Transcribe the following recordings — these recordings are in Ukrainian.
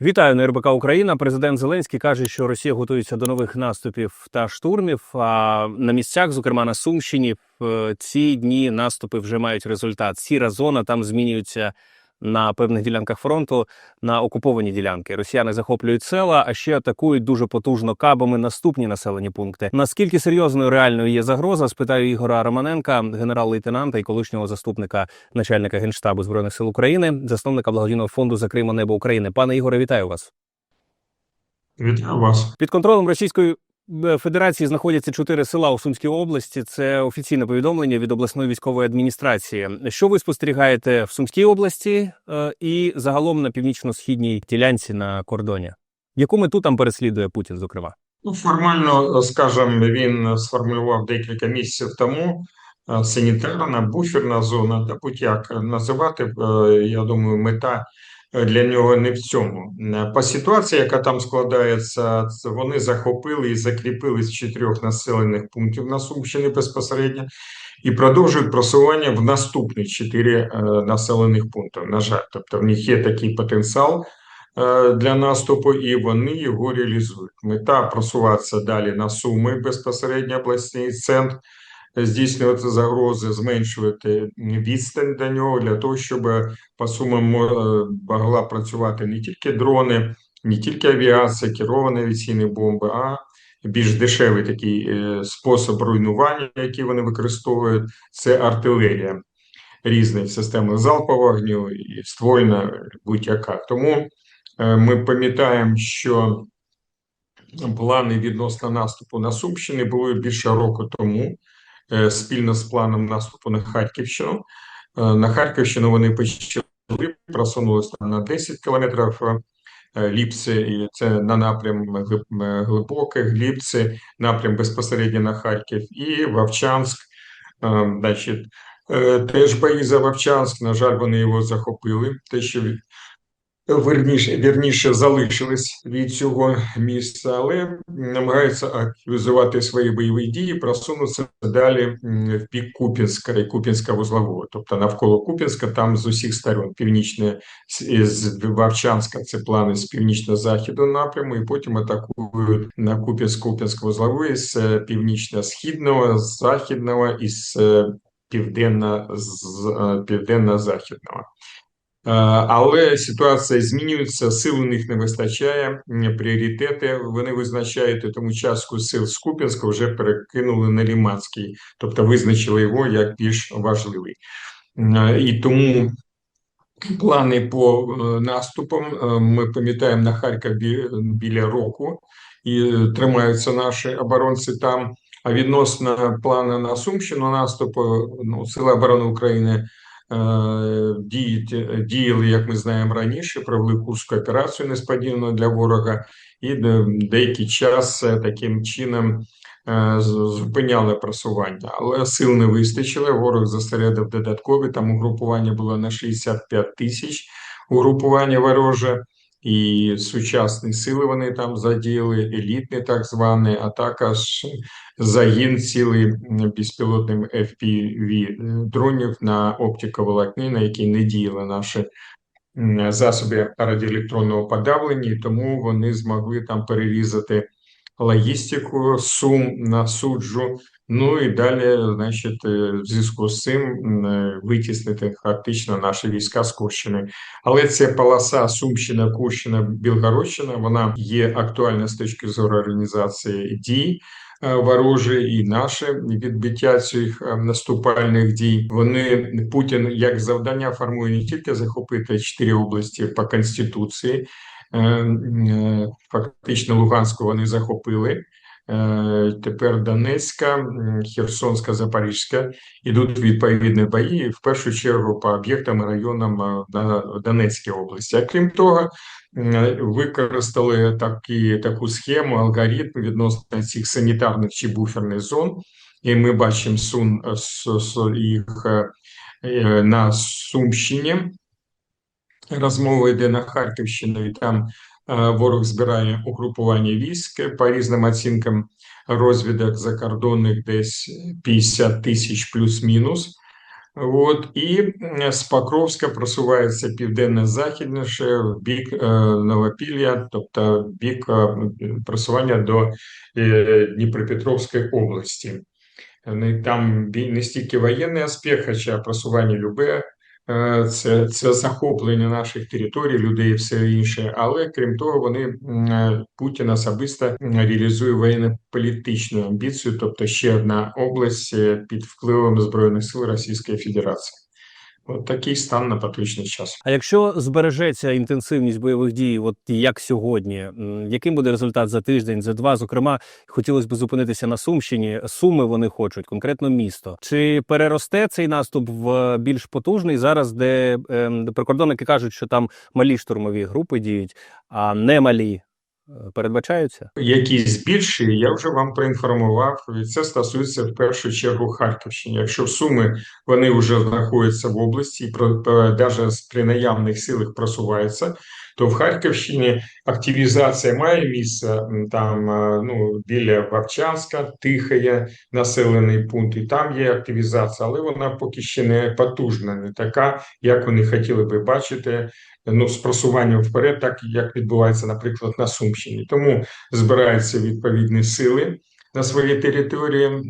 Вітаю на РБК Україна. Президент Зеленський каже, що Росія готується до нових наступів та штурмів. А на місцях, зокрема на Сумщині, в ці дні наступи вже мають результат. Сіра зона там змінюється на певних ділянках фронту на окуповані ділянки. Росіяни захоплюють села, а ще атакують дуже потужно кабами наступні населені пункти. Наскільки серйозною реальною є загроза? Спитаю Ігора Романенка, генерал-лейтенанта і колишнього заступника начальника генштабу збройних сил України, засновника благодійного фонду Закрима небо України. Пане Ігоре, вітаю вас. Вітаю вас. Під контролем Російської е, Федерації знаходяться чотири села у Сумській області. Це офіційне повідомлення від обласної військової адміністрації. Що ви спостерігаєте в Сумській області е, і загалом на північно-східній ділянці на кордоні? Яку мету там переслідує Путін, зокрема? Ну, формально, скажімо, він сформулював декілька місяців тому е, санітарна буферна зона, та будь-як називати, е, я думаю, мета е, для нього не в цьому. Е, По ситуації, яка там складається, вони захопили і закріпили з чотирьох населених пунктів на Сумщині безпосередньо і продовжують просування в наступні чотири е, населених пункти. На жаль, тобто в них є такий потенціал е, для наступу, і вони його реалізують. Мета просуватися далі на Суми, безпосередньо обласний центр, здійснювати загрози, зменшувати відстань до нього для того, щоб по Сумам могла працювати не тільки дрони, не тільки авіація, керовані авіаційні бомби, а більш дешевий такий е, спосіб руйнування, який вони використовують, це артилерія різних систем залпового вогню і ствольна будь-яка. Тому е, ми пам'ятаємо, що плани відносно наступу на Сумщини були більше року тому, е, спільно з планом наступу на Харківщину. Е, На Харківщину вони почали просунулися на 10 кілометрів. е, Ліпці, і це на напрям Глиб- е, глибоких, Ліпці, напрям безпосередньо на Харків, і Вовчанськ. Е, Значить, е, теж бої за Вовчанськ. На жаль, вони його захопили. Те, що від- Вірніше, залишились від цього місця, але намагаються активізувати свої бойові дії, просунутися далі в бік Купінська і Купінська вузлового, тобто навколо Купінська, там з усіх сторон, північне з- Вовчанська, це плани з північно-західного напряму, і потім атакують на Купінськ, Купінськ вузловий з е, північно-східного, з західного і з е, е, південно-західного. Е, Але ситуація змінюється, сил у них не вистачає, пріоритети вони визначають, тому частку сил з Куп'янська вже перекинули на Ліманський, тобто визначили його як більш важливий. Е, І тому плани по е, наступам ми пам'ятаємо на Харків біля року, і тримаються наші оборонці там. А відносно плану на Сумщину наступу, ну, Сили оборони України діяли, як ми знаємо раніше, провели Курську операцію несподівано для ворога, і деякий час е, таким чином е, зупиняли просування. Але сил не вистачило. Ворог зосередив додаткові. Там угрупування було на 65 тисяч угрупування вороже. І сучасні сили вони там задіяли, елітні так звані, а також загін цілий безпілотним FPV дронів на оптиковолокні, на які не діяли наші засоби радіоелектронного подавлення, тому вони змогли там перерізати логістику сум на суджу. Ну і далі, значить, е, в зв'язку з цим е, витіснити фактично наші війська з Курщини. Але ця полоса Сумщина, Курщина, Білгородщина, вона є актуальна з точки зору організації дій е, ворожі і наше відбиття цих наступальних дій. Вони Путін як завдання формує не тільки захопити чотири області по конституції. Фактично Луганську вони захопили. Е, Тепер Донецька, Херсонська, Запорізька ідуть відповідні бої, в першу чергу по об'єктам і районам е, на Донецькій області. А крім того, використали такі, таку схему, алгоритм відносно цих санітарних чи буферних зон. І ми бачимо сун, е, їх на Сумщині. Розмова йде на Харківщину, і там ворог збирає угрупування військ по різним оцінкам розвідок закордонних десь 50 тисяч плюс-мінус. От, і м, з Покровська просувається південно-західніше в бік е, Новопілля, тобто в бік е, просування до е, Дніпропетровської області. Там не стільки воєнний аспект, хоча просування любе, е, це, це захоплення наших територій, людей і все інше. Але крім того, вони е, Путін особисто реалізує воєнно-політичну амбіцію, тобто ще одна область е, під впливом Збройних сил Російської Федерації. От такий стан на поточний час. А якщо збережеться інтенсивність бойових дій, от як сьогодні, яким буде результат за тиждень, за два? Зокрема, хотілося б зупинитися на Сумщині. Суми вони хочуть, конкретно місто. Чи переросте цей наступ в більш потужний зараз, де, ем, де прикордонники кажуть, що там малі штурмові групи діють, а не малі передбачаються? Якісь більші, я вже вам проінформував, це стосується в першу чергу Харківщини. Якщо Суми вони вже знаходяться в області, і навіть при наявних силах просуваються, то в Харківщині активізація має місце там ну, біля Вовчанська, Тихає, населений пункт, і там є активізація, але вона поки ще не потужна, не така, як вони хотіли би бачити. Ну, з просуванням вперед, так як відбувається, наприклад, на Сумщині. Тому збираються відповідні сили на своїй території, е,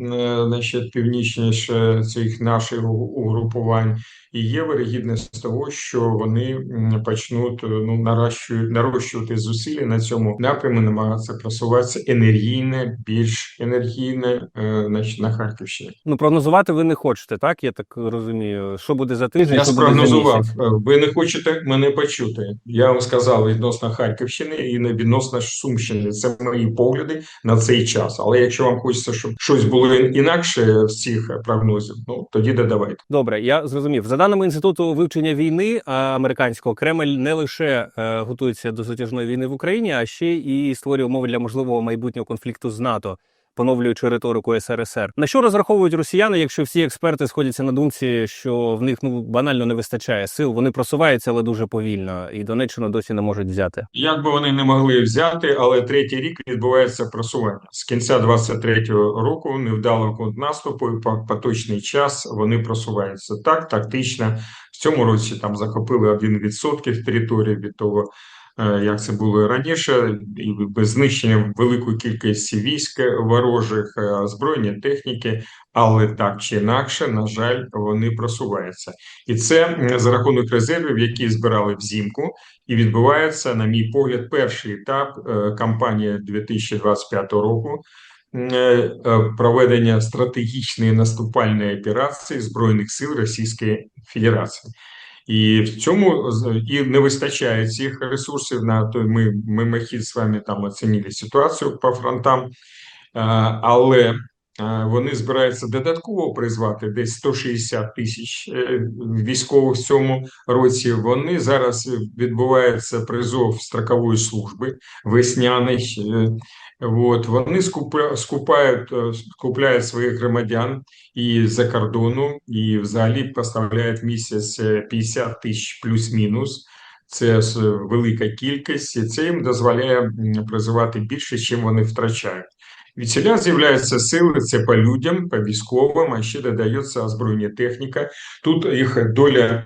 значить, північніше цих наших угрупувань, і є вирогідність того, що вони почнуть е, ну, нарощую- нарощувати зусилля на цьому напрямі, намагатися просуватися енергійне, більш енергійне е, значить, на Харківщині. Ну прогнозувати ви не хочете, так? Я так розумію. Що буде за тиждень? Я що буде за спрогнозував. Ви не хочете мене почути. Я вам сказав відносно Харківщини і не відносно Сумщини. Це мої погляди на цей час. Але якщо вам хочеться, щоб щось було інакше в цих прогнозів, ну тоді додавайте. Добре, я зрозумів. За даними інституту вивчення війни американського, Кремль не лише е, готується до затяжної війни в Україні, а ще і створює умови для можливого майбутнього конфлікту з НАТО. Поновлюючи риторику СРСР, на що розраховують росіяни, якщо всі експерти сходяться на думці, що в них ну банально не вистачає сил, вони просуваються, але дуже повільно, і Донеччину досі не можуть взяти. Як би вони не могли взяти, але третій рік відбувається просування з кінця 23-го року невдалого контрнаступу і по поточний час вони просуваються так тактично. В цьому році там захопили 1% території від того, як це було раніше, і знищення великої кількості військ ворожих, е, озброєння техніки, але так чи інакше, на жаль, вони просуваються, і це за рахунок резервів, які збирали взимку. І відбувається, на мій погляд, перший етап е, кампанії 2025 року е, е, проведення стратегічної наступальної операції Збройних сил Російської Федерації. І в цьому і не вистачає цих ресурсів на то ми хід з вами там оцінили ситуацію по фронтам, але вони збираються додатково призвати десь 160 тисяч е, військових в цьому році. Вони зараз відбувається призов строкової служби весняний. е, От вони скупа- скупають, е, скупляють своїх громадян і за кордону, і взагалі поставляють місяць е, 50 тисяч плюс-мінус. Це велика кількість, і це їм дозволяє призивати більше, чим вони втрачають. Від селя з'являються сили, це по людям, по військовим, а ще додається озброєння техніка. Тут їх доля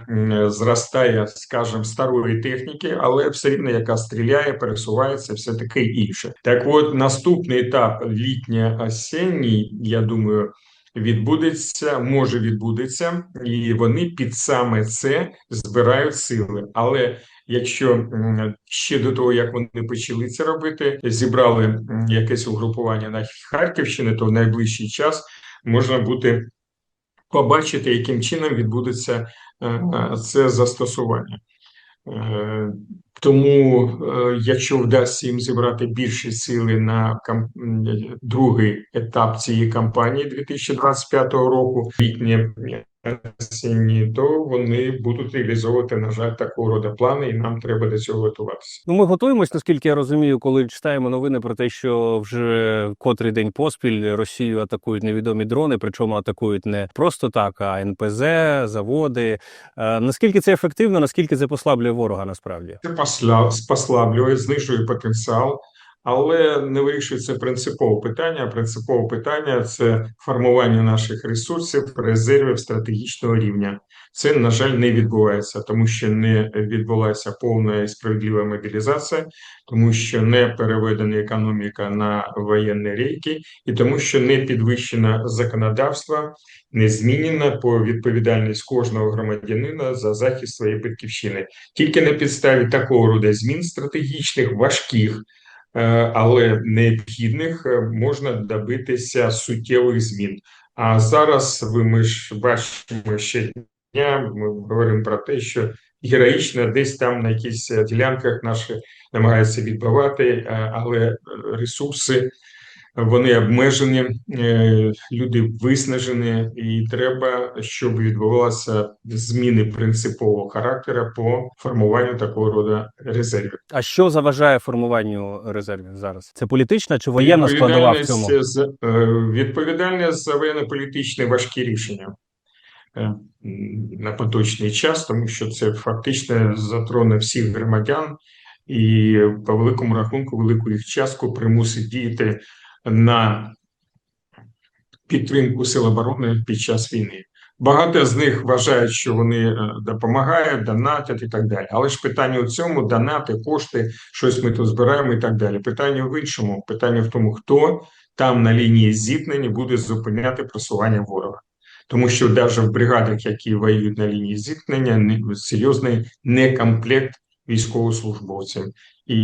зростає, скажімо, старої техніки, але все рівно яка стріляє, пересувається, все таке інше. Так от, наступний етап літньо-осінній, я думаю, відбудеться, може відбудеться, і вони під саме це збирають сили. Але якщо ще до того, як вони почали це робити, зібрали якесь угрупування на Харківщині, то в найближчий час можна буде побачити, яким чином відбудеться е, це застосування. Е, Тому, е, якщо вдасться їм зібрати більші сили на другий етап цієї кампанії 2025 року, літнє осінні, то вони будуть реалізовувати, на жаль, такого роду плани, і нам треба до цього готуватися. Ну, ми готуємось, наскільки я розумію, коли читаємо новини про те, що вже котрий день поспіль Росію атакують невідомі дрони, причому атакують не просто так, а НПЗ, заводи. Е, наскільки це ефективно, наскільки це послаблює ворога насправді? Це посла- послаблює, знижує потенціал. Але не вирішується принципове питання. Принципове питання це формування наших ресурсів, резервів стратегічного рівня. Це на жаль не відбувається, тому що не відбулася повна і справедлива мобілізація, тому що не переведена економіка на воєнні рейки, і тому, що не підвищено законодавство, не змінена по відповідальність кожного громадянина за захист своєї батьківщини. Тільки на підставі такого роду змін стратегічних, важких, але необхідних е, можна добитися суттєвих змін. А зараз ви ми ж бачимо щодня, ми говоримо про те, що героїчно десь там на якихось ділянках наші намагаються відбивати, е, але ресурси вони обмежені, е, люди виснажені, і треба, щоб відбувалися зміни принципового характеру по формуванню такого роду резервів. А що заважає формуванню резервів зараз? Це політична чи воєнна складова в цьому? Відповідальність е, за воєнно-політичні важкі рішення е, на поточний час, тому що це фактично затроне всіх громадян і по великому рахунку велику їх частку примусить діяти на підтримку сил оборони під час війни. Багато з них вважають, що вони е, допомагають, донатять і так далі. Але ж питання у цьому донати, кошти, щось ми тут збираємо і так далі. Питання в іншому. Питання в тому, хто там на лінії зіткнення буде зупиняти просування ворога. Тому що навіть в бригадах, які воюють на лінії зіткнення, не- серйозний некомплект військовослужбовців. І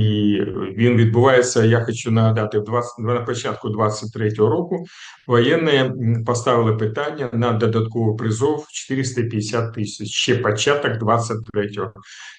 він відбувається. Я хочу нагадати, в 20, на початку 23-го року воєнні поставили питання на додатковий призов 450 тисяч. Ще початок 23-го.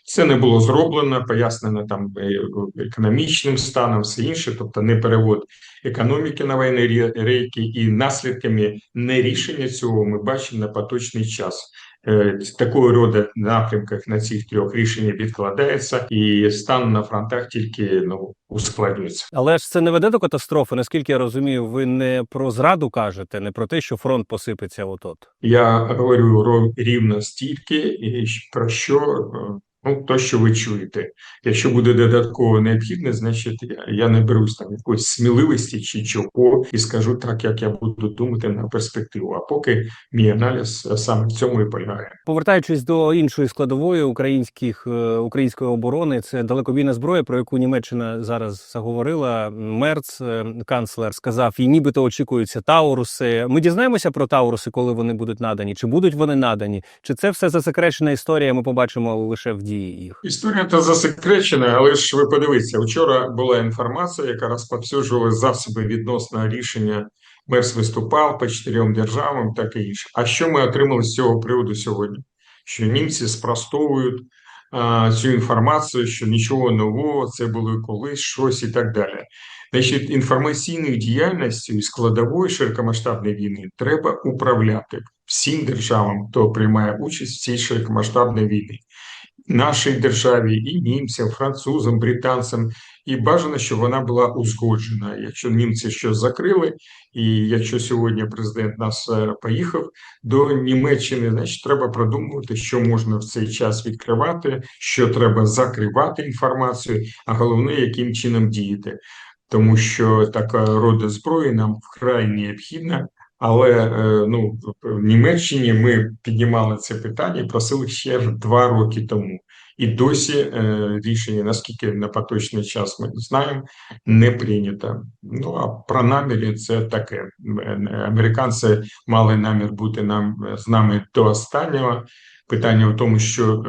Це не було зроблено, пояснено там е, економічним станом, все інше, тобто не перевод економіки на воєнні рейки, і наслідками нерішення цього ми бачимо на поточний час. Е, Такого роду напрямках на цих трьох рішення відкладається, і стан на фронтах тільки ну ускладнюється. Але ж це не веде до катастрофи. Наскільки я розумію, ви не про зраду кажете, не про те, що фронт посипеться от-от. Я говорю рівно стільки, і про що е, ну то, що ви чуєте. Якщо буде додатково необхідне, значить я, я не берусь там якоїсь сміливості чи чого і скажу так, як я буду думати на перспективу. А поки мій аналіз е, саме в цьому і полягає. Повертаючись до іншої складової українських е, української оборони, це далекобійна зброя, про яку Німеччина зараз заговорила. Мерц, е, канцлер, сказав, і нібито очікуються Тауруси. Ми дізнаємося про Тауруси, коли вони будуть надані, чи будуть вони надані, чи це все засекречена історія? Ми побачимо лише в дії їх. Історія та засекречена, але ж ви подивіться, вчора була інформація, яка розповсюджувала засоби відносно рішення. Мерс виступав по чотирьом державам, так і інше. А що ми отримали з цього приводу сьогодні? Що німці спростовують а, цю інформацію, що нічого нового, це було колись щось і так далі. Значить, інформаційною діяльністю і складовою широкомасштабної війни треба управляти всім державам, хто приймає участь в цій широкомасштабній війні нашій державі, і німцям, французам, британцям, і бажано, щоб вона була узгоджена. Якщо німці щось закрили, і якщо сьогодні президент нас е, поїхав до Німеччини, значить треба продумувати, що можна в цей час відкривати, що треба закривати інформацію, а головне, яким чином діяти. Тому що така рода зброї нам вкрай необхідна. Але е, ну в Німеччині ми піднімали це питання і просили ще два роки тому. І досі е, рішення, наскільки на поточний час ми знаємо, не прийнято. Ну а про наміри це таке. Е, Американці мали намір бути нам з нами до останнього. Питання в тому, що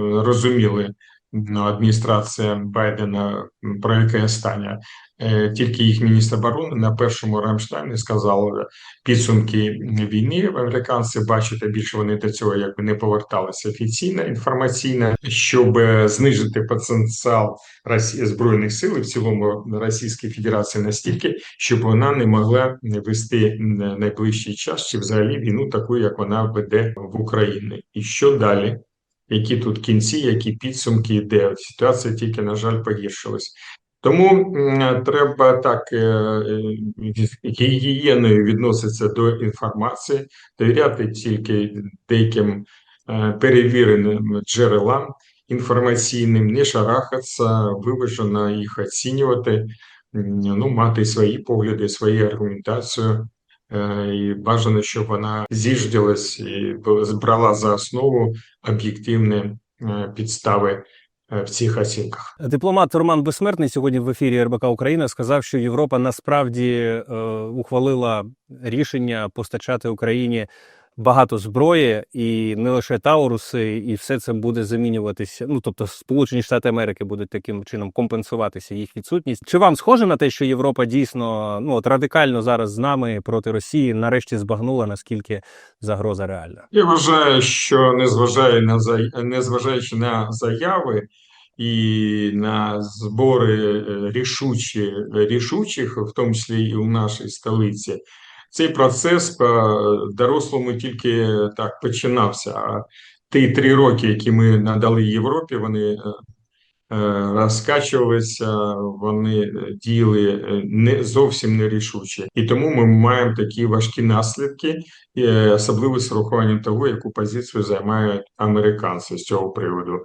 розуміли ну, адміністрація Байдена про яке останнє. Е, Тільки їх міністр оборони на першому Рамштайні сказав підсумки війни. Американці бачите, більше вони до цього якби не поверталися офіційно інформаційно, щоб знижити потенціал Росії збройних сил і в цілому Російської Федерації настільки, щоб вона не могла вести найближчий час чи взагалі війну таку, як вона веде в Україні. І що далі? Які тут кінці, які підсумки, де ситуація тільки на жаль погіршилась. Тому треба так е, е, гігієною відноситися до інформації, довіряти тільки деяким е, перевіреним джерелам інформаційним, не шарахатися, виважено їх оцінювати, ну, мати свої погляди, свою аргументацію. І бажано, щоб вона зіждилась і бу- брала за основу об'єктивні підстави в цих оцінках. Дипломат Роман Безсмертний сьогодні в ефірі РБК Україна сказав, що Європа насправді е, ухвалила рішення постачати Україні багато зброї, і не лише Тауруси, і все це буде замінюватися. Ну тобто, Сполучені Штати Америки будуть таким чином компенсуватися їх відсутність. Чи вам схоже на те, що Європа дійсно ну от радикально зараз з нами проти Росії нарешті збагнула наскільки загроза реальна? Я вважаю, що незважає на незважаючи на заяви і на збори е, рішучі, рішучих, в тому числі і у нашій столиці, цей процес по дорослому тільки так починався. А ті три роки, які ми надали Європі, вони е, е, розкачувалися, вони е, діяли е, не зовсім нерішуче. І тому ми маємо такі важкі наслідки, е, особливо з урахуванням того, яку позицію займають американці з цього приводу.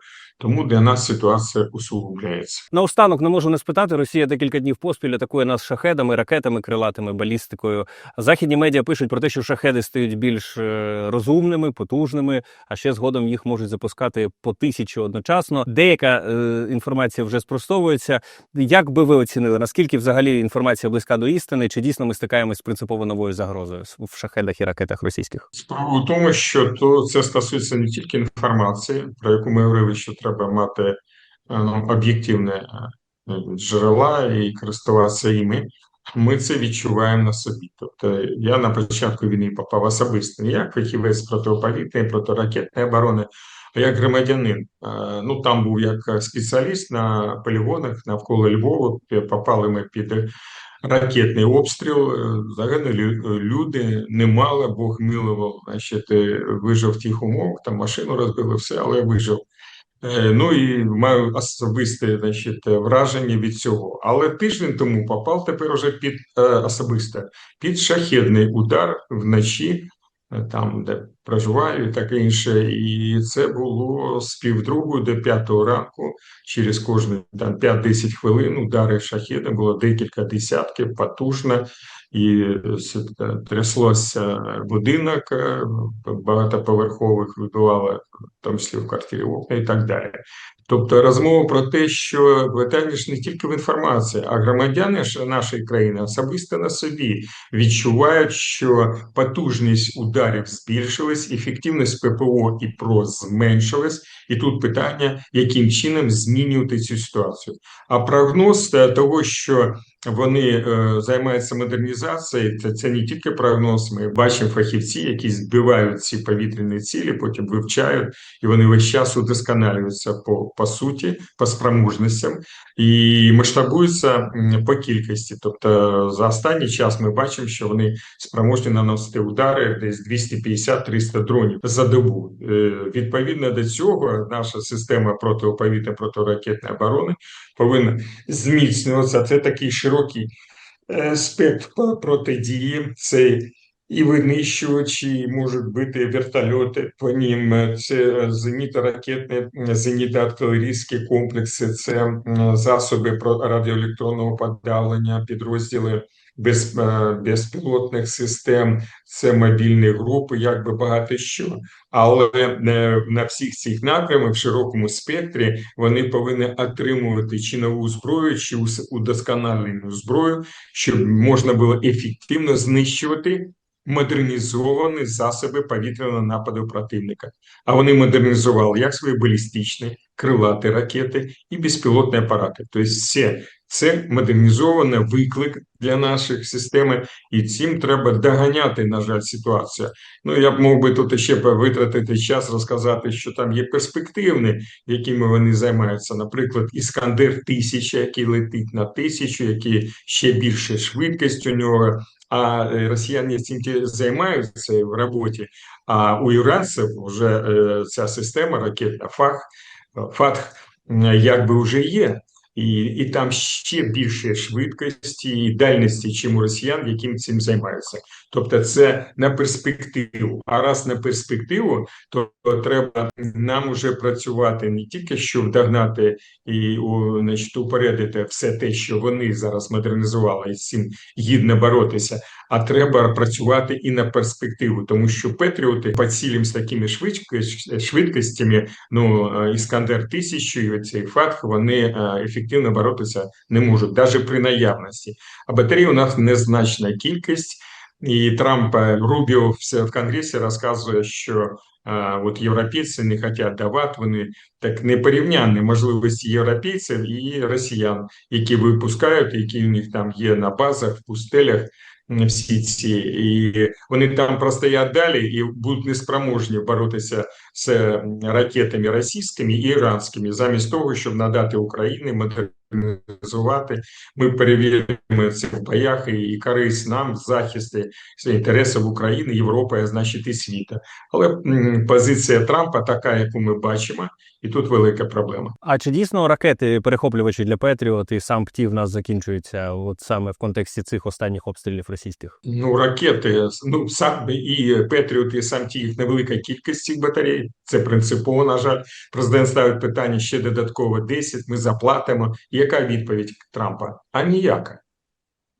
Тому для нас ситуація усугубляється. Наостанок не можу не спитати. Росія декілька днів поспіль атакує нас шахедами, ракетами, крилатими, балістикою. Західні медіа пишуть про те, що шахеди стають більш е, розумними, потужними, а ще згодом їх можуть запускати по тисячі одночасно. Деяка е, інформація вже спростовується. Як би ви оцінили, наскільки взагалі інформація близька до істини? Чи дійсно ми стикаємось з принципово новою загрозою в шахедах і ракетах російських? Справа в тому, що то це стосується не тільки інформації, про яку ми говорили, що треба мати е, ну, об'єктивне е, джерела і користуватися іми. Ми це відчуваємо на собі. Тобто я на початку війни попав особисто не як фахівець протиповітряної, протиракетної оборони, а як громадянин. Е, Ну там був як спеціаліст на полігонах навколо Львова. Попали ми під ракетний обстріл. Загинули люди, немало, Бог милував. Значить, вижив в тих умовах, там машину розбили, все, але вижив. Е, Ну і маю особисте значить, враження від цього. Але тиждень тому попав тепер уже під е, особисте під шахедний удар вночі, е, там де проживаю, і таке інше. І це було з півдругої до п'ятого ранку. Через кожні там 5-10 хвилин удари шахеда було декілька десятків, потужно. І е, тряслося будинок е, багатоповерхових видувала в тому числі в квартирі окна і так далі. Тобто розмова про те, що питання не тільки в інформації, а громадяни нашої країни особисто на собі відчувають, що потужність ударів збільшилась, ефективність ППО і ПРО зменшилась, і тут питання, яким чином змінювати цю ситуацію. А прогноз е, того, що вони е, займаються модернізацією. Це, це не тільки прогноз. Ми бачимо фахівці, які збивають ці повітряні цілі, потім вивчають, і вони весь час удосконалюються по, по суті, по спроможностям і масштабуються по кількості. Тобто за останній час ми бачимо, що вони спроможні наносити удари десь 250-300 дронів за добу. Е, Відповідно до цього, наша система протиповітряної протиракетної оборони повинна зміцнюватися. Це такий широкий е, спектр протидії. Це і винищувачі, можуть бути вертольоти по ним, це зенітно-ракетні, зенітно-артилерійські комплекси, це засоби радіоелектронного подавлення, підрозділи без, е, безпілотних систем, це мобільні групи, як би багато що. Але е, на всіх цих напрямах в широкому спектрі вони повинні отримувати чи нову зброю, чи удосконалену зброю, щоб можна було ефективно знищувати модернізовані засоби повітряного нападу противника. А вони модернізували як свої балістичні, крилаті ракети і безпілотні апарати. Тобто, все це модернізований виклик для наших систем, і цим треба доганяти, на жаль, ситуацію. Ну я б мог би тут ще витратити час, розказати, що там є перспективні, якими вони займаються. Наприклад, Іскандер 1000, який летить на тисячу, який ще більше швидкість у нього. А е, росіяни цим займаються в роботі. А у іранців вже е, ця система ракетна ФАХ, ФАТХ, якби вже є. і, і там ще більше швидкості і дальності, чим у росіян, яким цим займаються. Тобто, це на перспективу. А раз на перспективу, то треба нам уже працювати не тільки щоб догнати і значить, упередити все те, що вони зараз модернізували, і з цим гідно боротися. А треба працювати і на перспективу, тому що Петріоти по цілям з такими швидкостями, ну Іскандер 1000 і цей ФАТХ, вони ефективно боротися не можуть, навіть при наявності. А батарей у нас незначна кількість. І Трамп е, Рубіо в в Конгресі розказує, що е, от європейці не хочуть давати, вони так непорівнянні можливості європейців і росіян, які випускають, які у них там є на базах, в пустелях. Всі ці, і вони там простоять далі і будуть неспроможні боротися з ракетами російськими і іранськими, замість того, щоб надати Україні модернізувати. Ми перевіримо це в боях і, і користь нам захисти інтересів України, Європи, а значить і світу. Але позиція Трампа така, яку ми бачимо, і тут велика проблема. А чи дійсно ракети перехоплювачі для Петріот і сам ПТІ в нас закінчуються от саме в контексті цих останніх обстрілів російських? Ну, ракети, ну сам і Петріот, і сам ті їх невелика кількість цих батарей. Це принципово. На жаль, президент ставить питання ще додатково 10, Ми заплатимо. І яка відповідь Трампа? А ніяка,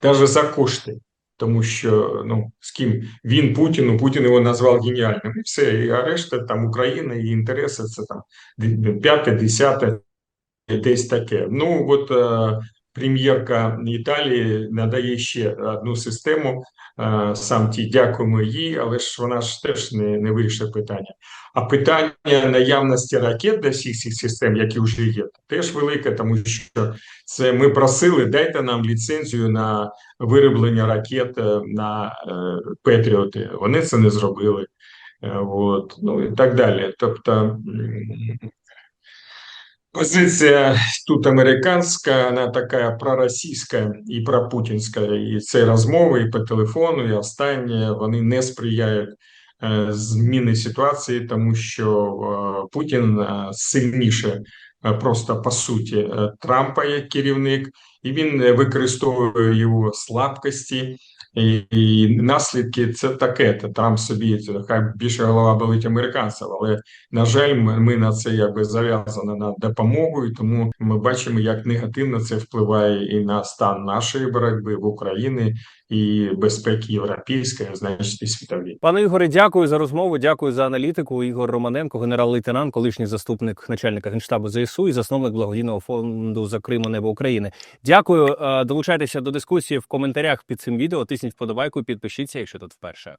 навіть за кошти. Тому що ну з ким він Путіну, Путін його назвав геніальним. І все, і а решта там Україна, і інтереси це там п'яте, десяте, десь таке. Ну от е, прем'єрка Італії надає ще одну систему. Е, сам ті дякуємо їй, але ж вона ж теж не, не вирішує питання. А питання наявності ракет для всіх цих систем, які вже є, теж велике, тому що це ми просили, дайте нам ліцензію на вироблення ракет е, на е, Петріоти. Вони це не зробили. От, ну і так далі. Тобто позиція тут американська, вона така проросійська і пропутінська. І це розмови і по телефону, і останнє вони не сприяють е, зміни ситуації, тому що е, Путін е, сильніше просто по суті Трампа як керівник, і він використовує його слабкості. І, і наслідки це таке. Та Трамп собі хай більше голова болить американців, але на жаль, ми, ми на це якби зав'язані на допомогу, і тому ми бачимо, як негативно це впливає і на стан нашої боротьби в Україні і безпеки європейської, а значить і світовій. Пане Ігоре, дякую за розмову. Дякую за аналітику. Ігор Романенко, генерал-лейтенант, колишній заступник начальника генштабу ЗСУ і засновник благодійного фонду за Криму Небо України. Дякую. Е, Долучайтеся до дискусії в коментарях під цим відео. Тисніть вподобайку, підпишіться, якщо тут вперше.